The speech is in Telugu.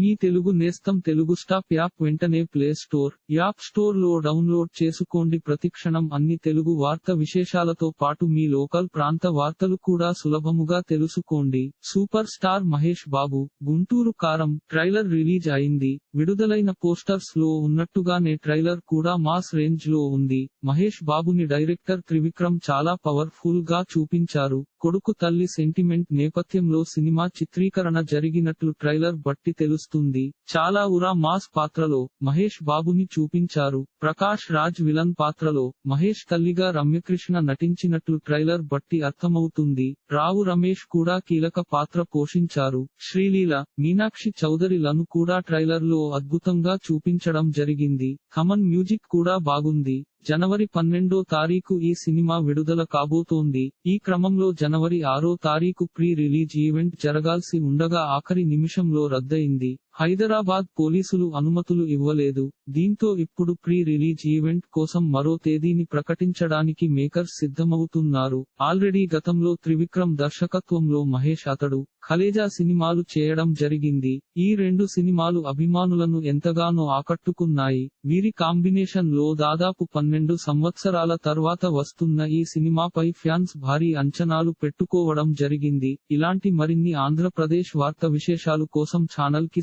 మీ తెలుగు నేస్తం తెలుగు స్టాప్ యాప్ వెంటనే ప్లే స్టోర్ యాప్ స్టోర్లో డౌన్లోడ్ చేసుకోండి. ప్రతిక్షణం అన్ని తెలుగు వార్త విశేషాలతో పాటు మీ లోకల్ ప్రాంత వార్తలు కూడా సులభముగా తెలుసుకోండి. Super star Mahesh Babu Guntur Karam trailer release అయింది. విడుదలైన పోస్టర్స్లో ఉన్నట్టుగానే ట్రైలర్ కూడా మాస్ రేంజ్లో ఉంది. మహేష్ బాబుని డైరెక్టర్ త్రివిక్రమ్ చాలా పవర్ఫుల్గా చూపించారు. కొడుకు తల్లి సెంటిమెంట్ నేపథ్యంలో సినిమా చిత్రీకరణ జరిగినట్లు ట్రైలర్ బట్టి తెలుస్తుంది. చాలా ఉరా మాస్ పాత్రలో మహేష్ బాబుని చూపించారు. ప్రకాష్ రాజ్ విలన్ పాత్రలో మహేష్ తల్లిగా రమ్యకృష్ణ నటించినట్లు ట్రైలర్ బట్టి అర్థమవుతుంది. రావు రమేష్ కూడా కీలక పాత్ర పోషించారు. శ్రీలీల మీనాక్షి చౌదరిలను కూడా ట్రైలర్లో అద్భుతంగా చూపించడం జరిగింది. ఖమన్ మ్యూజిక్ కూడా బాగుంది. జనవరి పన్నెండో తారీఖు ఈ సినిమా విడుదల కాబోతోంది. ఈ క్రమంలో జనవరి ఆరో తారీఖు ప్రీ రిలీజ్ ఈవెంట్ జరగాల్సి ఉండగా ఆఖరి నిమిషంలో రద్దయింది. హైదరాబాద్ పోలీసులు అనుమతులు ఇవ్వలేదు. దీంతో ఇప్పుడు ప్రీ రిలీజ్ ఈవెంట్ కోసం మరో తేదీని ప్రకటించడానికి మేకర్స్ సిద్ధమవుతున్నారు. ఆల్రెడీ గతంలో త్రివిక్రమ్ దర్శకత్వంలో మహేష్ అతడు ఖలేజా సినిమాలు చేయడం జరిగింది. ఈ రెండు సినిమాలు అభిమానులను ఎంతగానో ఆకట్టుకున్నాయి. వీరి కాంబినేషన్లో దాదాపు పన్నెండు సంవత్సరాల తర్వాత వస్తున్న ఈ సినిమాపై ఫ్యాన్స్ భారీ అంచనాలు పెట్టుకోవడం జరిగింది. ఇలాంటి మరిన్ని ఆంధ్రప్రదేశ్ వార్త విశేషాలు కోసం ఛానల్కి